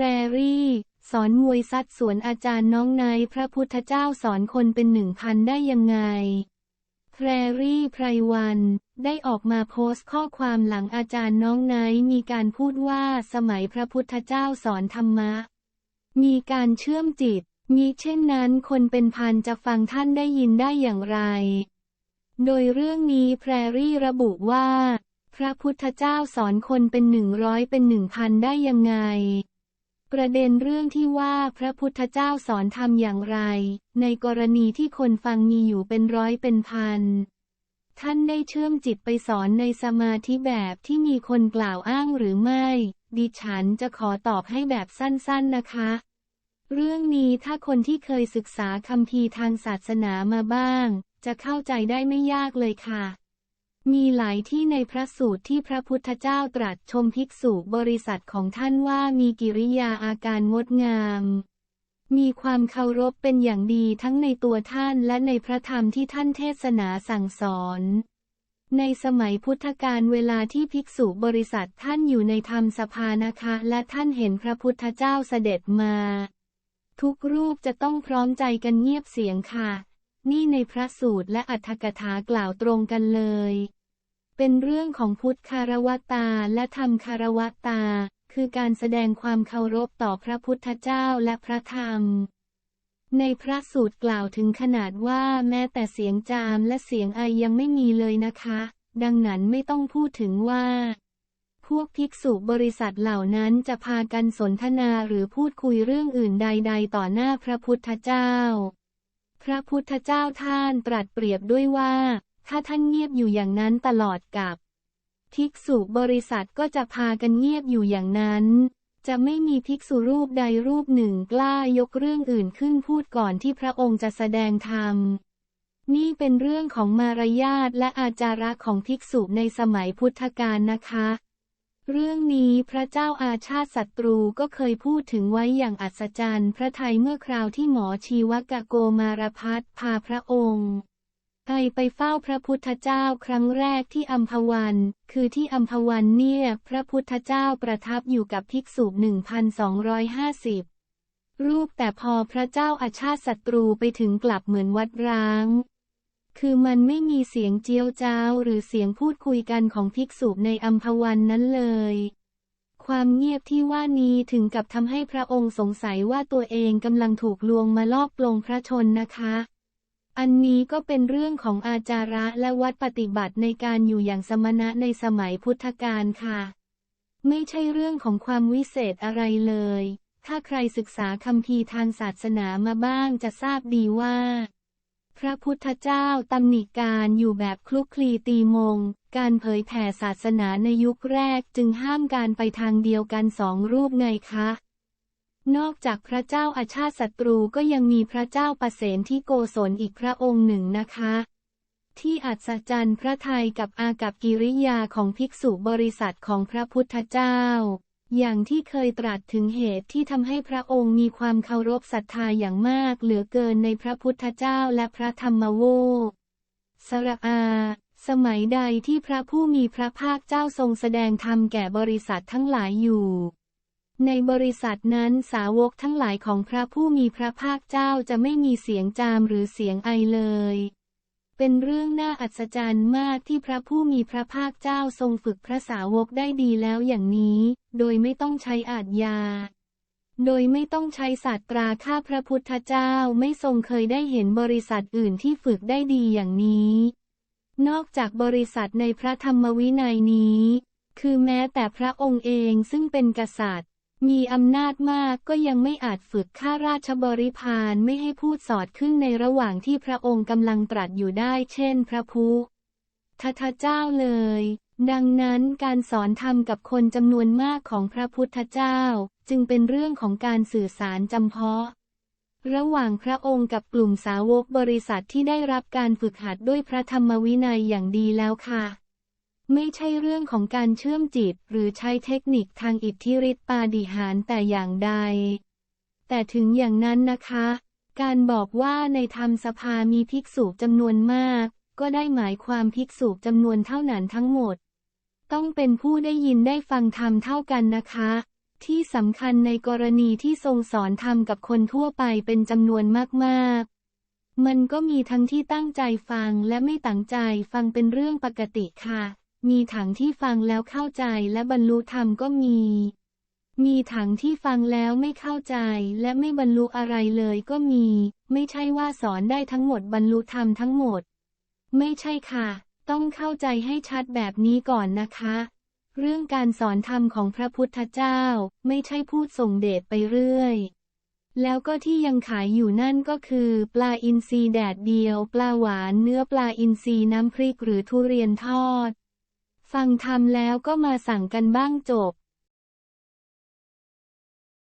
รรี่ สอนมวยซัดสวนอาจารย์น้องนายพระพุทธเจ้าสอนคนเป็นหนึ่งพันได้ยังไง แพรรี่ไพรวัน ได้ออกมาโพสต์ข้อความหลังอาจารย์น้องไนท์มีการพูดว่าสมัยพระพุทธเจ้าสอนธรรมะ มีการเชื่อมจิต มีเช่นนั้นคนเป็นพันจะฟังท่านได้ยินได้อย่างไร โดยเรื่องนี้แพรรี่ระบุว่าพระพุทธเจ้าสอนคนเป็นหนึ่งร้อยเป็นหนึ่งพันได้ยังไง ประเด็นเรื่องที่ว่าพระพุทธเจ้าสอนทำอย่างไร ในกรณีที่คนฟังมีอยู่เป็นร้อยเป็นพัน ท่านได้เชื่อมจิตไปสอนในสมาธิแบบที่มีคนกล่าวอ้างหรือไม่ ดิฉันจะขอตอบให้แบบสั้นๆนะคะ เรื่องนี้ถ้าคนที่เคยศึกษาคัมภีทางศาสนามาบ้าง จะเข้าใจได้ไม่ยากเลยค่ะ มีหลายที่ในพระสูตรที่พระพุทธเจ้าตรัสชมภิกษุบริษัทของท่านว่ามีกิริยาอาการงดงาม มีความเคารพเป็นอย่างดีทั้งในตัวท่านและในพระธรรมที่ท่านเทศนาสั่งสอนในสมัยพุทธกาลเวลาที่ภิกษุบริษัทท่านอยู่ในธรรมสภานะคะ และท่านเห็นพระพุทธเจ้าเสด็จมา ทุกรูปจะต้องพร้อมใจกันเงียบเสียงค่ะ นี่ในพระสูตรและอัฏฐกถากล่าวตรงกันเลย เป็นเรื่องของพุทธคารวตาและธรรมคารวตา คือการแสดงความเคารพต่อพระพุทธเจ้าและพระธรรม ในพระสูตรกล่าวถึงขนาดว่าแม้แต่เสียงจามและเสียงไอยังไม่มีเลยนะคะ ดังนั้นไม่ต้องพูดถึงว่า พวกภิกษุบริษัทเหล่านั้นจะพากันสนทนาหรือพูดคุยเรื่องอื่นใด ๆ ต่อหน้าพระพุทธเจ้า พระพุทธเจ้าท่านตรัสเปรียบด้วยว่า ถ้าท่านเงียบอยู่อย่างนั้นตลอดกับ ภิกษุบริษัทก็จะพากันเงียบอยู่อย่างนั้น จะไม่มีภิกษุรูปใดรูปหนึ่งกล้ายกเรื่องอื่นขึ้นพูดก่อนที่พระองค์จะแสดงธรรม นี่เป็นเรื่องของมารยาทและอาจาระของภิกษุในสมัยพุทธกาลนะคะ เรื่องนี้พระเจ้าอาชาติศัตรูก็เคยพูดถึงไว้อย่างอัศจรรย์ พระไทยเมื่อคราวที่หมอชีวกโกมารพัฒพาพระองค์ ไปไปเฝ้าพระพุทธเจ้าครั้งแรกที่อัมพวัน คือที่อัมพวันเนี่ย พระพุทธเจ้าประทับอยู่กับภิกษุ 1,250 รูปแต่พอพระเจ้าอาชาติศัตรูไปถึงกลับเหมือนวัดร้าง คือมันไม่มีเสียงเจียวจ้าวหรือเสียงพูดคุยกันของภิกษุในอัมพวันนั้นเลย ความเงียบที่ว่านี้ถึงกับทำให้พระองค์สงสัยว่าตัวเองกำลังถูกลวงมาลอบปลงพระชนนะคะ อันนี้ก็เป็นเรื่องของอาจาระและวัดปฏิบัติในการอยู่อย่างสมณะในสมัยพุทธกาลค่ะ ไม่ใช่เรื่องของความวิเศษอะไรเลย ถ้าใครศึกษาคัมภีทางศาสนามาบ้างจะทราบดีว่า พระพุทธเจ้าตำหนิการอยู่แบบคลุกคลีตีมง การเผยแผ่ศาสนาในยุคแรกจึงห้ามการไปทางเดียวกันสองรูปไงคะ นอกจากพระเจ้าอาชาติศัตรูก็ยังมีพระเจ้าประเสนที่โกศลอีกพระองค์หนึ่งนะคะ ที่อัศจรรย์พระไทยกับอากับกิริยาของภิกษุบริษัทของพระพุทธเจ้า อย่างที่เคยตรัสถึงเหตุที่ทำให้พระองค์มีความเคารพศรัทธาอย่างมากเหลือเกินในพระพุทธเจ้าและพระธรรมโวสระอาสมัยใดที่พระผู้มีพระภาคเจ้าทรงแสดงธรรมแก่บริษัททั้งหลายอยู่ ในบริษัทนั้นสาวกทั้งหลายของพระผู้มีพระภาคเจ้าจะไม่มีเสียงจามหรือเสียงไอเลย เป็นเรื่องน่าอัศจรรย์มากที่พระผู้มีพระภาคเจ้าทรงฝึกพระสาวกได้ดีแล้วอย่างนี้ โดยไม่ต้องใช้อาจยา โดยไม่ต้องใช้ศาสตราข้าพระพุทธเจ้าไม่ทรงเคยได้เห็นบริษัทอื่นที่ฝึกได้ดีอย่างนี้ นอกจากบริษัทในพระธรรมวินัยนี้ คือแม้แต่พระองค์เองซึ่งเป็นกษัตริย์ มีอำนาจมากก็ยังไม่อาจฝึกข้าราชบริพารไม่ให้พูดสอดขึ้นในระหว่างที่พระองค์กำลังตรัสอยู่ได้เช่นพระพุทธเจ้าเลย ดังนั้นการสอนธรรมกับคนจำนวนมากของพระพุทธเจ้า จึงเป็นเรื่องของการสื่อสารจำเพาะ ระหว่างพระองค์กับกลุ่มสาวกบริษัทที่ได้รับการฝึกหัดด้วยพระธรรมวินัยอย่างดีแล้วค่ะ ไม่ใช่เรื่องของการเชื่อมจิตหรือใช้เทคนิคทางอิทธิฤทธิปาฏิหาริย์แต่อย่างใด แต่ถึงอย่างนั้นนะคะ การบอกว่าในธรรมสภามีภิกษุจำนวนมาก ก็ได้หมายความภิกษุจำนวนเท่านั้นทั้งหมด ต้องเป็นผู้ได้ยินได้ฟังธรรมเท่ากันนะคะ ที่สำคัญในกรณีที่ทรงสอนธรรมกับคนทั่วไปเป็นจำนวนมากๆมันก็มีทั้งที่ตั้งใจฟังและไม่ตั้งใจฟังเป็นเรื่องปกติค่ะ มีถังที่ฟังแล้วเข้าใจและบรรลุธรรมก็มี มีถังที่ฟังแล้วไม่เข้าใจและไม่บรรลุอะไรเลยก็มี ไม่ใช่ว่าสอนได้ทั้งหมดบรรลุธรรมทั้งหมด ไม่ใช่ค่ะ ต้องเข้าใจให้ชัดแบบนี้ก่อนนะคะ เรื่องการสอนธรรมของพระพุทธเจ้า ไม่ใช่พูดส่งเดชไปเรื่อยแล้วก็ที่ยังขายอยู่นั่นก็คือ ปลาอินทรีแดดเดียว ปลาหวานเนื้อปลาอินทรีน้ำพริกหรือทุเรียนทอด ฟังธรรมแล้วก็มาสั่งกันบ้างจบ